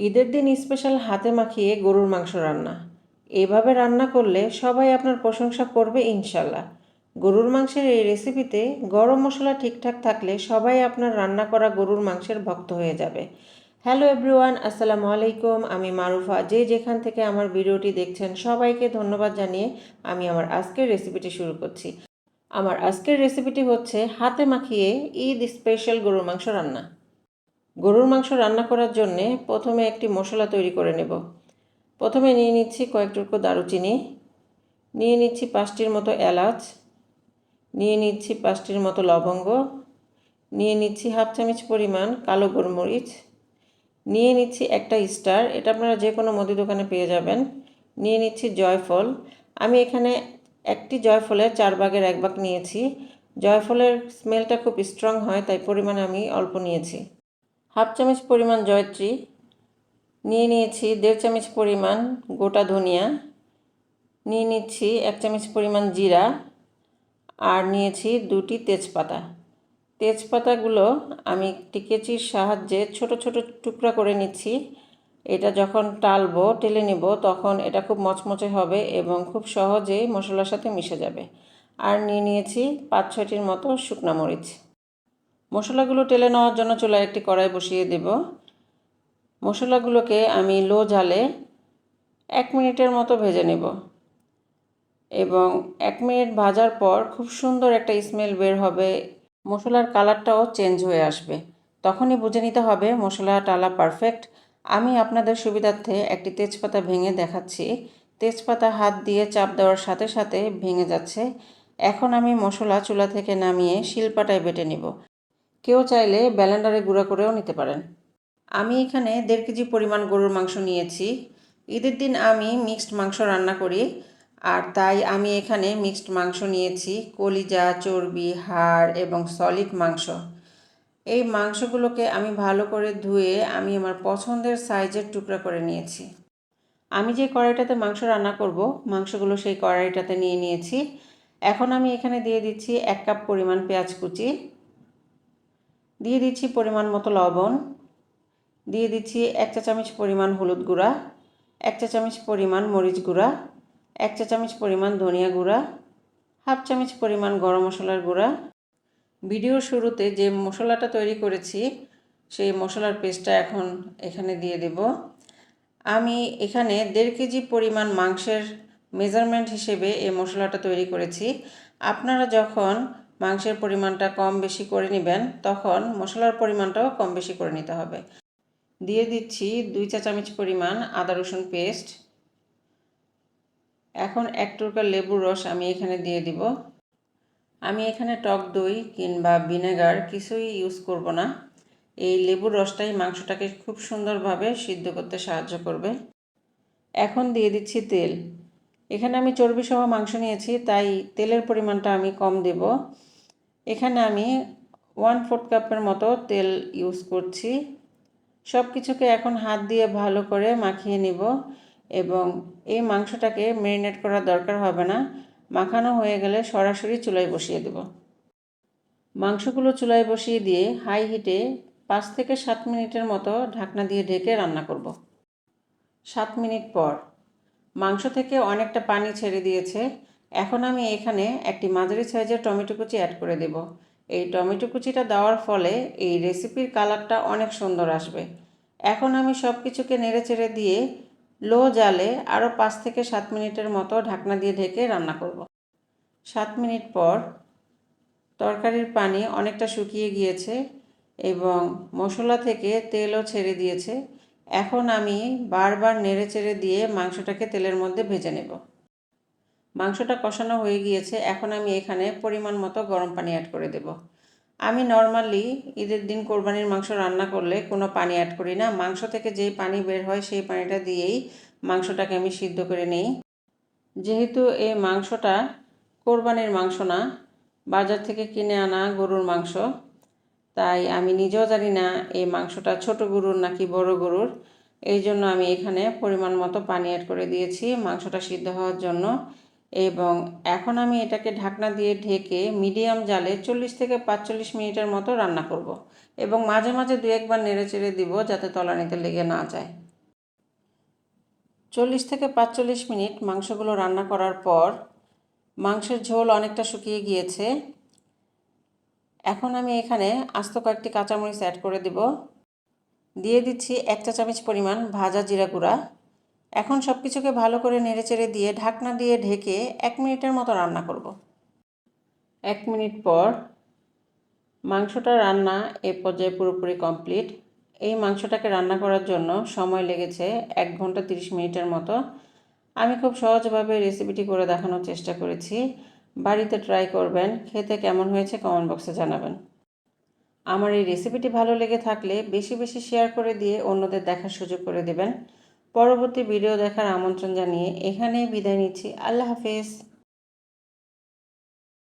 ঈদের দিন স্পেশাল হাতে মাখিয়ে গরুর মাংস রান্না। এভাবে রান্না করলে সবাই আপনার প্রশংসা করবে ইনশাল্লাহ। গরুর মাংসের এই রেসিপিতে গরম মশলা ঠিকঠাক থাকলে সবাই আপনার রান্না করা গরুর মাংসের ভক্ত হয়ে যাবে। হ্যালো এভরিওয়ান আসসালামু আলাইকুম। আমি মারুফা। যে যেখান থেকে আমার ভিডিওটি দেখছেন, সবাইকে ধন্যবাদ জানিয়ে আমি আমার আজকের রেসিপিটি শুরু করছি। আমার আজকের রেসিপিটি হচ্ছে হাতে মাখিয়ে ঈদ স্পেশাল গরুর মাংস রান্না। গরুর মাংস রান্না করার জন্যে প্রথমে একটি মশলা তৈরি করে নেব। প্রথমে নিয়ে নিচ্ছি কয়েক টুকরো দারুচিনি, নিয়ে নিচ্ছি পাঁচটির মতো এলাচ, নিয়ে নিচ্ছি পাঁচটির মতো লবঙ্গ, নিয়ে নিচ্ছি হাফ চামচ পরিমাণ কালো গোলমরিচ, নিয়ে নিচ্ছি একটা স্টার, এটা আপনারা যে কোনো মুদি দোকানে পেয়ে যাবেন। নিয়ে নিচ্ছি জয়ফল, আমি এখানে একটি জয়ফলের চার বাগের এক ভাগ নিয়েছি। জয়ফলের স্মেলটা খুব স্ট্রং হয়, তাই পরিমাণে আমি অল্প নিয়েছি। হাফ চামচ পরিমাণ জয়ত্রী, নিয়ে নিয়েছি দেড় চামচ পরিমাণ গোটা ধনিয়া, নিয়ে নিচ্ছি এক চামচ পরিমাণ জিরা আর নিয়েছি দুটি তেজপাতা। তেজপাতাগুলো আমি একটি কেচির সাহায্যে ছোট ছোট টুকরা করে নিচ্ছি। এটা যখন টালবো, টেলে নেব, তখন এটা খুব মচমচে হবে এবং খুব সহজেই মশলার সাথে মিশে যাবে। আর নিয়ে নিয়েছি পাঁচ ছয়টির মতো শুকনা মরিচ। মশলাগুলো টেলে নেওয়ার জন্য চুলায় একটি কড়াই বসিয়ে দেব। মশলাগুলোকে আমি লো জালে এক মিনিটের মতো ভেজে নেব এবং এক মিনিট ভাজার পর খুব সুন্দর একটা স্মেল বের হবে। মশলার কালারটাও চেঞ্জ হয়ে আসবে। তখনই বুঝে নিতে হবে মশলা টালা পারফেক্ট আমি আপনাদের সুবিধার্থে একটি তেজপাতা ভেঙে দেখাচ্ছি। তেজপাতা হাত দিয়ে চাপ দেওয়ার সাথে সাথে ভেঙে যাচ্ছে। এখন আমি মশলা চুলা থেকে নামিয়ে শিলপাটায় বেটে নিব। কেউ চাইলে ব্যালেন্ডারে গুঁড়া করেও নিতে পারেন। আমি এখানে দেড় কেজি পরিমাণ গরুর মাংস নিয়েছি। ঈদের দিন আমি মিক্সড মাংস রান্না করি, আর তাই আমি এখানে মিক্সড মাংস নিয়েছি, কলিজা, চর্বি, হাড় এবং সলিড মাংস। এই মাংসগুলোকে আমি ভালো করে ধুয়ে আমি আমার পছন্দের সাইজের টুকরা করে নিয়েছি। আমি যে কড়াইটাতে মাংস রান্না করব, মাংসগুলো সেই কড়াইটাতে নিয়ে নিয়েছি। এখন আমি এখানে দিয়ে দিচ্ছি এক কাপ পরিমাণ পেঁয়াজ কুচি দিয়ে দিচ্ছি পরিমাণ মতো লবণ। দিয়ে দিচ্ছি এক চা চামচ পরিমাণ হলুদ গুঁড়া, এক চা চামচ পরিমাণ মরিচ গুঁড়া, এক চা চামচ পরিমাণ ধনিয়া গুঁড়া, হাফ চামচ পরিমাণ গরম মশলার গুঁড়া। ভিডিওর শুরুতে যে মশলাটা তৈরি করেছি, সেই মশলার পেস্টটা এখন এখানে দিয়ে দেব। আমি এখানে দেড় কেজি পরিমাণ মাংসের মেজারমেন্ট হিসেবে এই মশলাটা তৈরি করেছি। আপনারা যখন মাংসের পরিমাণটা কম বেশি করে নেবেন, তখন মশলার পরিমাণটাও কম বেশি করে নিতে হবে। দিয়ে দিচ্ছি দুই চা চামচ পরিমাণ আদা রসুন পেস্ট। এখন এক টুকরা লেবুর রস আমি এখানে দিয়ে দিব। আমি এখানে টক দই কিংবা ভিনেগার কিছুই ইউজ করব না। এই লেবুর রসটাই মাংসটাকে খুব সুন্দরভাবে সিদ্ধ করতে সাহায্য করবে। এখন দিয়ে দিচ্ছি তেল। এখানে আমি চর্বি সহ মাংস নিয়েছি, তাই তেলের পরিমাণটা আমি কম দেব। এখানে আমি ওয়ান ফোর্থ কাপের মতো তেল ইউজ করছি। সব কিছুকে এখন হাত দিয়ে ভালো করে মাখিয়ে নিব এবং এই মাংসটাকে ম্যারিনেট করার দরকার হবে না। মাখানো হয়ে গেলে সরাসরি চুলায় বসিয়ে দেব। মাংসগুলো চুলায় বসিয়ে দিয়ে হাই হিটে পাঁচ থেকে সাত মিনিটের মতো ঢাকনা দিয়ে ঢেকে রান্না করব। সাত মিনিট পর। মাংস থেকে অনেকটা পানি ছেড়ে দিয়েছে। এখন আমি এখানে একটি মাঝারি সাইজের টমেটো কুচি অ্যাড করে দেব। এই টমেটো কুচিটা দেওয়ার ফলে এই রেসিপির কালারটা অনেক সুন্দর আসবে। এখন আমি সব কিছুকে নেড়ে চেড়ে দিয়ে লো জালে আরও পাঁচ থেকে সাত মিনিটের মতো ঢাকনা দিয়ে ঢেকে রান্না করব। সাত মিনিট পর তরকারির পানি অনেকটা শুকিয়ে গিয়েছে এবং মশলা থেকে তেলও ছেড়ে দিয়েছে। এখন আমি বারবার নেড়ে চেড়ে দিয়ে মাংসটাকে তেলের মধ্যে ভেজে নেব। মাংসটা কষানো হয়ে গিয়েছে, এখন আমি এখানে পরিমাণ মতো গরম পানি অ্যাড করে দেব। আমি নর্মালি ঈদের দিন কোরবানির মাংস রান্না করলে কোনো পানি অ্যাড করি না। মাংস থেকে যেই পানি বের হয় সেই পানিটা দিয়েই মাংসটাকে আমি সিদ্ধ করে নিই। যেহেতু এই মাংসটা কোরবানির মাংস না, বাজার থেকে কিনে আনা গরুর মাংস, তাই আমি নিজেও জানি না এই মাংসটা ছোট গরুর নাকি বড় গরুর। এই জন্য আমি এখানে পরিমাণ মতো পানি অ্যাড করে দিয়েছি মাংসটা সিদ্ধ হওয়ার জন্য। এবং এখন আমি এটাকে ঢাকনা দিয়ে ঢেকে মিডিয়াম জালে চল্লিশ থেকে পাঁচচল্লিশ মিনিটের মতো রান্না করব। এবং মাঝে মাঝে দু একবার নেড়ে চেড়ে দিব যাতে তলানিতে লেগে না যায়। চল্লিশ থেকে পাঁচচল্লিশ মিনিট মাংসগুলো রান্না করার পর মাংসের ঝোল অনেকটা শুকিয়ে গিয়েছে। এখন আমি এখানে আস্ত কয়েকটি কাঁচামরিচ অ্যাড করে দেব। দিয়ে দিচ্ছি এক চা চামচ পরিমাণ ভাজা জিরা গুঁড়া। এখন সব কিছুকে ভালো করে নেড়েচেড়ে দিয়ে ঢাকনা দিয়ে ঢেকে এক মিনিটের মতো রান্না করব। এক মিনিট পর মাংসটা রান্না এ পর্যায়ে পুরোপুরি কমপ্লিট। এই মাংসটাকে রান্না করার জন্য সময় লেগেছে এক ঘণ্টা তিরিশ মিনিটের মতো। আমি খুব সহজভাবে রেসিপিটি করে দেখানোর চেষ্টা করেছি। বাড়িতে ট্রাই করবেন, খেতে কেমন হয়েছে কমেন্ট বক্সে জানাবেন। আমার এই রেসিপিটি ভালো লেগে থাকলে বেশি বেশি শেয়ার করে দিয়ে অন্যদের দেখার সুযোগ করে দেবেন। পরবর্তী ভিডিও দেখার আমন্ত্রণ জানিয়ে এখানেই বিদায় নিচ্ছি। আল্লাহ হাফেজ।